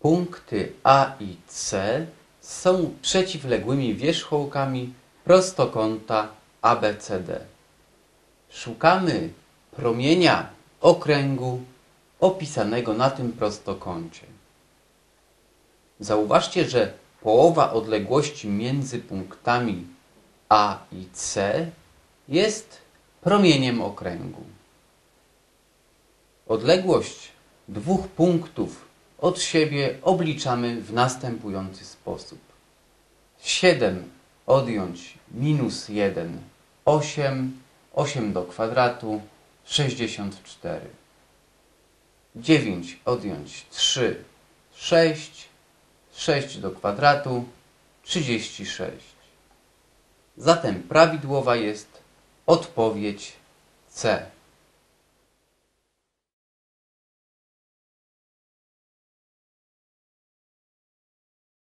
Punkty A i C są przeciwległymi wierzchołkami prostokąta ABCD. Szukamy promienia okręgu opisanego na tym prostokącie. Zauważcie, że połowa odległości między punktami A i C jest promieniem okręgu. Odległość dwóch punktów od siebie obliczamy w następujący sposób. 7 odjąć minus 1, 8, 8 do kwadratu, 64. 9 odjąć 3, 6, 6 do kwadratu, 36. Zatem prawidłowa jest odpowiedź C.